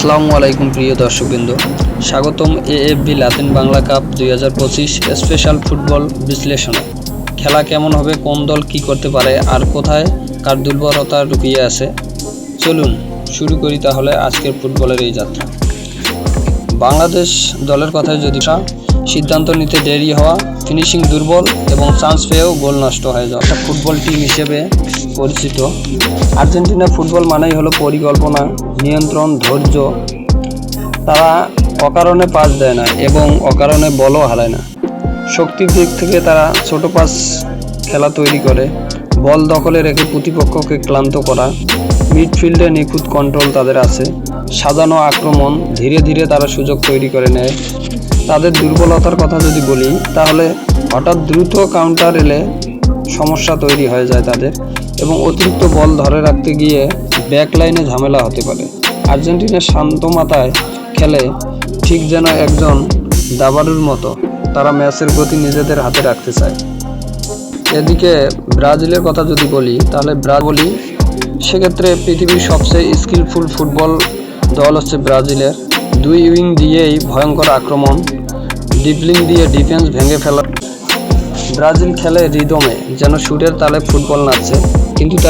আসসালামু আলাইকুম প্রিয় দর্শকবৃন্দ। স্বাগতম এএফবি লাতিন বাংলা কাপ দুই হাজার পঁচিশ স্পেশাল ফুটবল বিশ্লেষণে। খেলা কেমন হবে, কোন দল কি করতে পারে, আর কোথায়, কার দুর্বলতা লুকিয়ে আছে? চলুন শুরু করি তাহলে আজকের ফুটবলের এই যাত্রা। বাংলাদেশ দলের কথায় যদি সিদ্ধান্ত নিতে দেরি হওয়া, ফিনিশিং দুর্বল এবং চান্স পেয়েও গোল নষ্ট হয়ে যাওয়া। ফুটবল টিম হিসেবে পরিচিত। আর্জেন্টিনা ফুটবল মানেই হলো পরিকল্পনা, নিয়ন্ত্রণ, ধৈর্য। তারা অকারণে পাস দেয় না এবং অকারণে বলও হারায় না। শক্তির দিক থেকে তারা ছোট পাস খেলা তৈরি করে, বল দখলে রেখে প্রতিপক্ষকে ক্লান্ত করা, মিডফিল্ডে নিখুঁত কন্ট্রোল তাদের আছে, সাজানো আক্রমণ ধীরে ধীরে তারা সুযোগ তৈরি করে নেয়। তাদের দুর্বলতার কথা যদি বলি, তাহলে হঠাৎ দ্রুত কাউন্টার এলে সমস্যা তৈরি হয়ে যায় তাদের। এবং অতিরিক্ত বল ধরে রাখতে গিয়ে ব্যাক লাইনে ঝামেলা হতে পারে। আর্জেন্টিনা শান্ত মাথায় খেলে ঠিক যেন একজন দাবারুর মতো তারা ম্যাচের গতি নিজেদের হাতে রাখতে চায়। এদিকে ব্রাজিলের কথা যদি বলি, তাহলে ব্রাজিল সেক্ষেত্রে পৃথিবীর সবচেয়ে স্কিলফুল ফুটবল দল হচ্ছে ব্রাজিলের। দুই উইং দিয়েই ভয়ঙ্কর আক্রমণ, ডিপলিং দিয়ে ডিফেন্স ভেঙে ফেলা ব্রাজিল খেলে রিদমে যেন সুরের তালে ফুটবল নাচছে কিন্তু তারা